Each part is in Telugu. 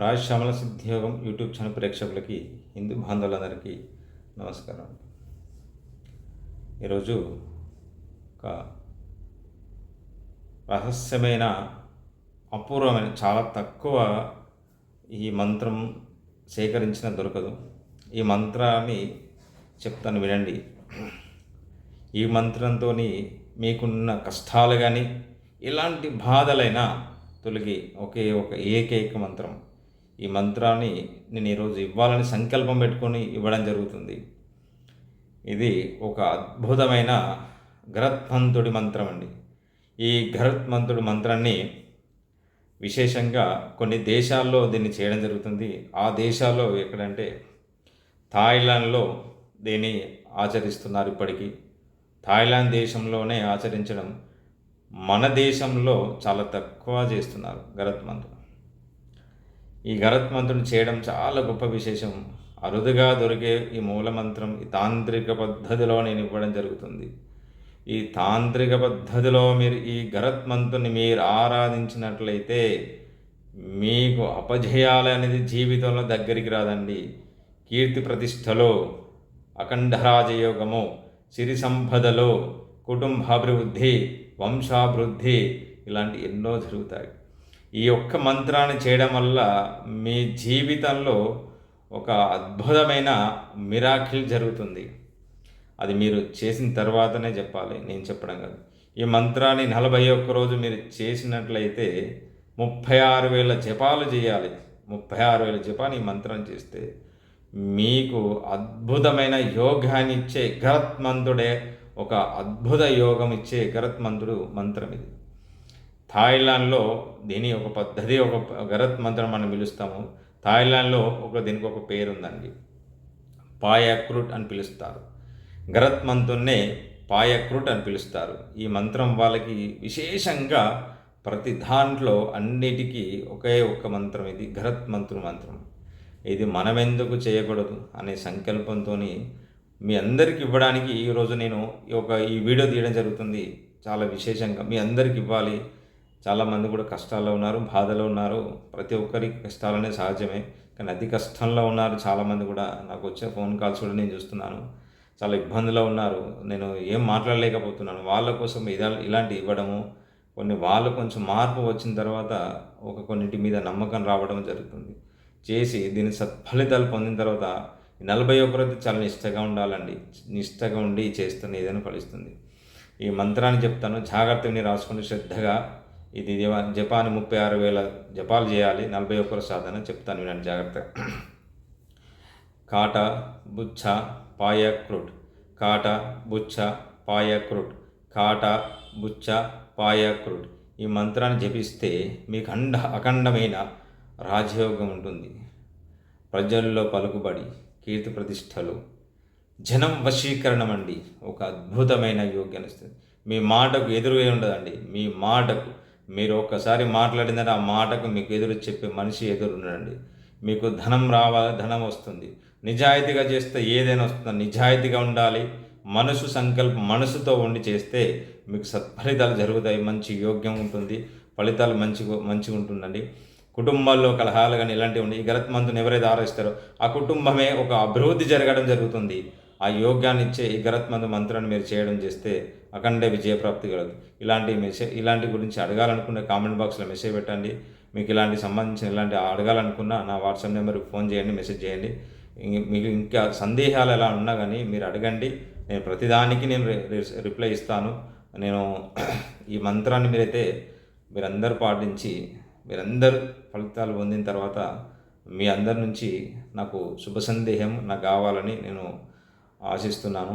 రాజ్ శ్యామల సిద్ధియోగం యూట్యూబ్ ఛానల్ ప్రేక్షకులకి హిందూ బాంధవులందరికీ నమస్కారం. ఈరోజు ఒక రహస్యమైన అపూర్వమైన చాలా తక్కువ ఈ మంత్రం సేకరించిన దొరకదు. ఈ మంత్రాన్ని చెప్తాను వినండి. ఈ మంత్రంతో మీకున్న కష్టాలు కానీ ఎలాంటి బాధలైనా తొలగి ఒకే ఒక ఏకైక మంత్రం. ఈ మంత్రాన్ని నేను ఈరోజు ఇవ్వాలని సంకల్పం పెట్టుకొని ఇవ్వడం జరుగుతుంది. ఇది ఒక అద్భుతమైన గరత్మంతుడి మంత్రం అండి. ఈ గరత్మంతుడి మంత్రాన్ని విశేషంగా కొన్ని దేశాల్లో దీన్ని చేయడం జరుగుతుంది. ఆ దేశాల్లో ఎక్కడంటే థాయిలాండ్లో దీన్ని ఆచరిస్తున్నారు ఇప్పటికీ. థాయిలాండ్ దేశంలోనే ఆచరించడం మన దేశంలో చాలా తక్కువ చేస్తున్నారు గరత్ మంత్రం ఈ గరత్ చేయడం చాలా గొప్ప విశేషం. అరుదుగా దొరికే ఈ మూలమంత్రం ఈ తాంత్రిక పద్ధతిలో నేను ఇవ్వడం జరుగుతుంది. ఈ తాంత్రిక పద్ధతిలో మీరు ఈ గరత్మంతుని మీరు ఆరాధించినట్లయితే మీకు అపజయాలు అనేది జీవితంలో దగ్గరికి రాదండి. కీర్తి ప్రతిష్టలో అఖండరాజయోగము సిరి సంపదలో కుటుంబాభివృద్ధి వంశాభివృద్ధి ఇలాంటి ఎన్నో జరుగుతాయి. ఈ ఒక్క మంత్రాన్ని చేయడం వల్ల మీ జీవితంలో ఒక అద్భుతమైన మిరాకిల్ జరుగుతుంది. అది మీరు చేసిన తర్వాతనే చెప్పాలి నేను చెప్పడం కాదు. ఈ మంత్రాన్ని నలభై ఒక్క రోజు మీరు చేసినట్లయితే ముప్పై ఆరు వేల జపాలు చేయాలి. ముప్పై ఆరు వేల జపాలు ఈ మంత్రం చేస్తే మీకు అద్భుతమైన యోగాన్ని ఇచ్చే గరత్మంతుడే ఒక అద్భుత యోగం ఇచ్చే గరత్మంతుడు మంత్రం ఇది. థాయిలాండ్లో దీని ఒక పద్ధతి ఒక గరత్ మంత్రం మనం పిలుస్తాము. థాయిలాండ్లో ఒక దీనికి ఒక పేరు ఉందండి పాయక్రూట్ అని పిలుస్తారు. గరత్ మంత్రున్నే పాయక్రూట్ అని పిలుస్తారు. ఈ మంత్రం వాళ్ళకి విశేషంగా ప్రతి దాంట్లో అన్నిటికీ ఒకే ఒక్క మంత్రం ఇది గరత్ మంత్రు మంత్రం. ఇది మనమెందుకు చేయకూడదు అనే సంకల్పంతో మీ అందరికి ఇవ్వడానికి ఈరోజు నేను ఒక ఈ వీడియో తీయడం జరుగుతుంది. చాలా విశేషంగా మీ అందరికి ఇవ్వాలి. చాలామంది కూడా కష్టాల్లో ఉన్నారు బాధలో ఉన్నారు. ప్రతి ఒక్కరికి కష్టాలనే సహజమే. కానీ అతి కష్టంలో ఉన్నారు చాలామంది కూడా. నాకు వచ్చే ఫోన్ కాల్స్ కూడా నేను చూస్తున్నాను. చాలా ఇబ్బందిలో ఉన్నారు. నేను ఏం మాట్లాడలేకపోతున్నాను. వాళ్ళ కోసం ఇదా ఇలాంటి ఇవ్వడము కొన్ని వాళ్ళు కొంచెం మార్పు వచ్చిన తర్వాత ఒక కొన్నింటి మీద నమ్మకం రావడం జరుగుతుంది. చేసి దీని సత్ఫలితాలు పొందిన తర్వాత నలభై ఒక్క చాలా నిష్టగా ఉండాలండి. నిష్టగా ఉండి చేస్తున్న ఏదైనా ఫలిస్తుంది. ఈ మంత్రాన్ని చెప్తాను. జాగ్రత్తని రాసుకుని శ్రద్ధగా ఇది జపాన్ ముప్పై ఆరు వేల జపాలు చేయాలి నలభై ఒక్కరు సాధన చెప్తాను వినండి జాగ్రత్త కాట బుచ్చ పాయక్రుట్ కాట బుచ్చ పాయక్రుట్ కాట బుచ్చ పాయక్రుట్ ఈ మంత్రాన్ని జపిస్తే మీకు అండ అఖండమైన రాజయోగం ఉంటుంది. ప్రజల్లో పలుకుబడి కీర్తి ప్రతిష్టలు. జనం వశీకరణం అండి. ఒక అద్భుతమైన యోగ్యనిస్తుంది మీ మాటకు ఎదురుగా ఉండదండి. మీ మాటకు మీరు ఒక్కసారి మాట్లాడిన ఆ మాటకు మీకు ఎదురు చెప్పే మనిషి ఎదురు ఉండండి మీకు ధనం రావాలి ధనం వస్తుంది. నిజాయితీగా చేస్తే ఏదైనా వస్తుంది? నిజాయితీగా ఉండాలి. మనసు సంకల్పం మనసుతో ఉండి చేస్తే మీకు సత్ఫలితాలు జరుగుతాయి. మంచి యోగ్యం ఉంటుంది. ఫలితాలు మంచి మంచిగా ఉంటుందండి. కుటుంబాల్లో కలహాలు కానీ ఇలాంటివి ఉండి ఈ గరత్ ఎవరైతే ఆరాధిస్తారో ఆ కుటుంబమే ఒక అభివృద్ధి జరగడం జరుగుతుంది. ఆ యోగ్యాన్ని ఇచ్చే ఈ మంత్రాన్ని మీరు చేయడం చేస్తే అఖండ విజయప్రాప్తి కలదు. ఇలాంటి మెసేజ్ ఇలాంటి గురించి అడగాలనుకునే కామెంట్ బాక్స్లో మెసేజ్ పెట్టండి. మీకు ఇలాంటి సంబంధించిన ఇలాంటి అడగాలనుకున్న నా వాట్సాప్ నెంబర్కి ఫోన్ చేయండి మెసేజ్ చేయండి. మీకు ఇంకా సందేహాలు ఎలా ఉన్నా కానీ మీరు అడగండి. నేను ప్రతిదానికి నేను రిప్లై ఇస్తాను. నేను ఈ మంత్రాన్ని మీరైతే మీరందరూ పాటించి మీరందరూ ఫలితాలు పొందిన తర్వాత మీ అందరి నుంచి నాకు శుభ సందేహం నాకు కావాలని నేను ఆశిస్తున్నాను.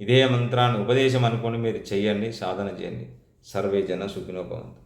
ఇదే మంత్రాన్ని ఉపదేశం అనుకొని మీరు చేయండి సాధన చేయండి. సర్వే జన సుఖినోభవంతు